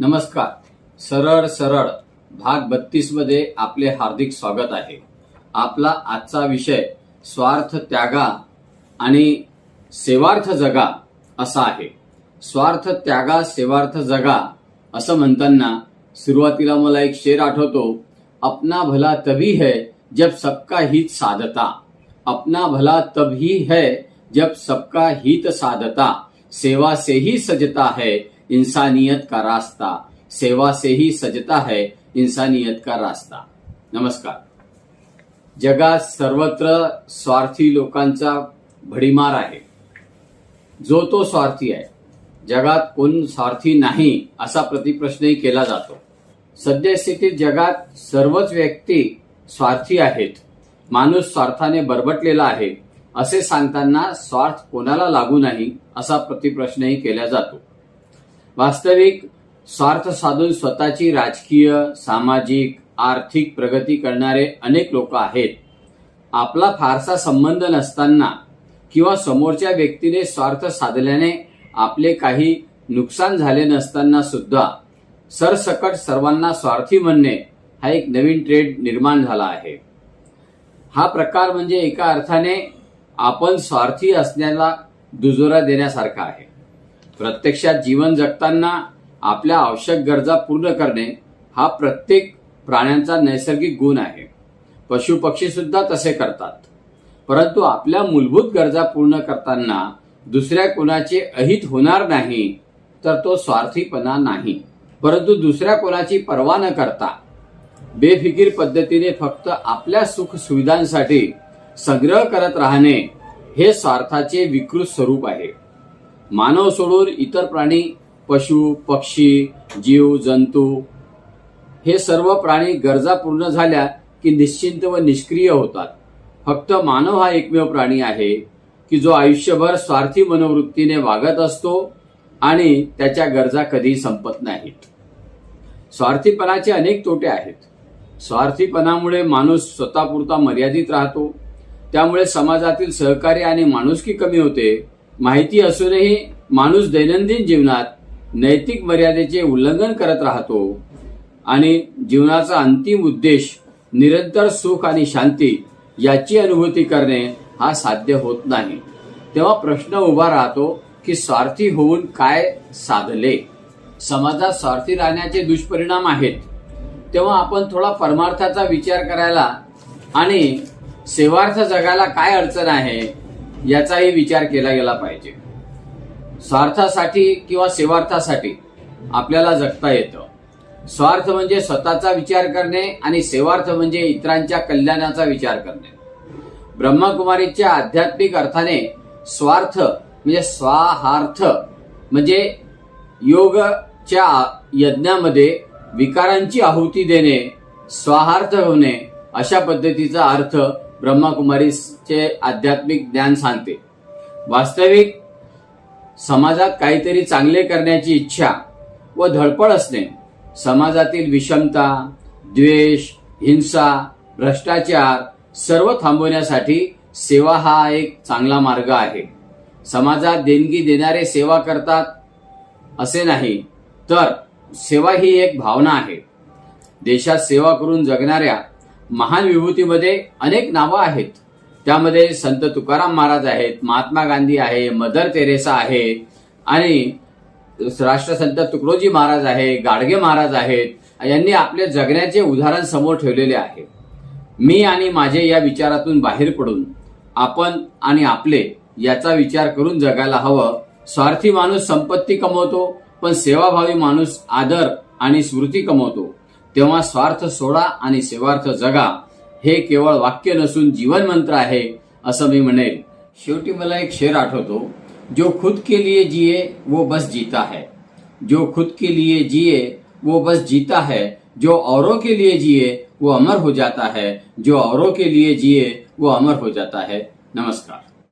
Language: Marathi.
नमस्कार. सरळ सरळ भाग बत्तीसमध्ये आपले हार्दिक स्वागत आहे. आपला आजचा विषय स्वार्थ त्यागा आणि सेवार्थ जगा असा आहे. स्वार्थ त्यागा सेवार्थ जगा असं म्हणताना सुरुवातीला मला एक शेर आठवतो अपना भला तभी है जब सबका हित साधता. अपना भला तभी है जब सबका हित साधता. सेवा से ही सजता है इंसानियत का रास्ता? सेवा से ही सजता है इंसानियत का रास्ता। नमस्कार। जगात सर्वत्र स्वार्थी लोकांचा भडीमार आहे. जो तो स्वार्थी आहे. जगात कोण स्वार्थी नाही असा प्रतिप्रश्नही केला जातो. सद्यस्थितीत जगात सर्वच व्यक्ती स्वार्थी आहेत. माणूस स्वार्थाने बरबटलेला आहे. असे सांगताना स्वार्थ कोणाला लागू नाही असा प्रतिप्रश्नही केला जातो. वास्तविक स्वार्थ साधून स्वतःची राजकीय सामाजिक आर्थिक प्रगती करणारे अनेक लोक आहेत. आपला फारसा संबंध नसताना किंवा समोरच्या व्यक्तीने स्वार्थ साधल्याने आपले काही नुकसान झाले नसताना सुद्धा सरसकट सर्वांना स्वार्थी म्हणणे हा एक नवीन ट्रेड निर्माण झाला आहे. हा प्रकार म्हणजे एका अर्थाने आपण स्वार्थी असण्याला दुजोरा देण्यासारखा आहे. प्रत्यक्षात जीवन जगताना आपल्या आवश्यक गरजा पूर्ण करणे हा प्रत्येक प्राण्यांचा नैसर्गिक गुण आहे. पशु पक्षी सुद्धा तसे करतात. परंतु आपल्या मूलभूत गरजा पूर्ण करताना दुसऱ्या कोणाचे अहित होणार नाही तर तो स्वार्थीपणा नाही. परंतु दुसऱ्या कोणाची पर्वा न करता बेफिकीर पद्धतीने फक्त आपल्या सुख सुविधांसाठी संग्रह करत राहणे हे स्वार्थाचे विकृत स्वरूप आहे. मानव सोडून इतर प्राणी पशु पक्षी जीव जंतू हे सर्व प्राणी गरजा पूर्ण झाल्या की निश्चिंत व निष्क्रिय होतात. फक्त मानव हा एकमेव प्राणी आहे की जो आयुष्यभर स्वार्थी मनोवृत्तीने वागत असतो आणि त्याच्या गरजा कधी संपत नाहीत. स्वार्थीपणाचे अनेक तोटे आहेत. स्वार्थीपणामुळे माणूस स्वतःपुरता मर्यादित राहतो. त्यामुळे समाजातील सहकार्य आणि माणुसकी कमी होते. माहिती असूनही माणूस दैनंदिन जीवनात नैतिक मर्यादेचे उल्लंघन करत राहतो आणि जीवनाचा अंतिम उद्देश निरंतर सुख आणि शांती याची अनुभूती करणे हा साध्य होत नाही. तेव्हा प्रश्न उभा राहतो की स्वार्थी होऊन काय साधले? समाजात स्वार्थी राहण्याचे दुष्परिणाम आहेत. तेव्हा आपण थोडा परमार्थाचा विचार करायला आणि सेवार्थ जगाला काय अडचण आहे? याचाही विचार केला गेला पाहिजे. स्वार्थासाठी किंवा सेवार्थासाठी आपल्याला जगता येतं. स्वार्थ म्हणजे स्वतःचा विचार करणे आणि सेवार्थ म्हणजे इतरांच्या कल्याणाचा विचार करणे. ब्रह्मकुमारीच्या आध्यात्मिक अर्थाने स्वार्थ म्हणजे स्वाहार्थ म्हणजे योगच्या यज्ञामध्ये विकारांची आहुती देणे स्वाहार्थ होणे अशा पद्धतीचा अर्थ ब्रह्माकुमारीचे आध्यात्मिक ज्ञान सांगते. वास्तविक समाजात काहीतरी चांगले करण्याची इच्छा व धडपड असणे समाजातील विषमता द्वेष हिंसा भ्रष्टाचार सर्व थांबवण्यासाठी सेवा हा एक चांगला मार्ग आहे. समाजात देणगी देणारे सेवा करतात असे नाही तर सेवा ही एक भावना आहे. देशात सेवा करून जगणाऱ्या महान विभूतीमध्ये अनेक नावं आहेत. त्यामध्ये संत तुकाराम महाराज आहेत महात्मा गांधी आहे मदर तेरेसा आहे आणि राष्ट्रसंत तुकडोजी महाराज आहे गाडगे महाराज आहेत. यांनी आपले जगण्याचे उदाहरण समोर ठेवलेले आहे. मी आणि माझे या विचारातून बाहेर पडून आपण आणि आपले याचा विचार करून जगायला हवं. स्वार्थी माणूस संपत्ती कमवतो पण सेवाभावी माणूस आदर आणि स्मृती कमवतो. तेव्हा स्वार्थ सोडा आणि सेवार्थ जगा. हे केवळ वाक्य नसून जीवन मंत्र आहे असं मी म्हणेल. शेवटी मला एक शेर आठवतो. जो खुद के लिए जिए वो बस जीता है. जो खुद के लिए जिए वो बस जीता है. जो औरों के लिए जिए वो अमर हो जाता है. जो औरों के लिए जिए वो अमर हो जाता है. नमस्कार।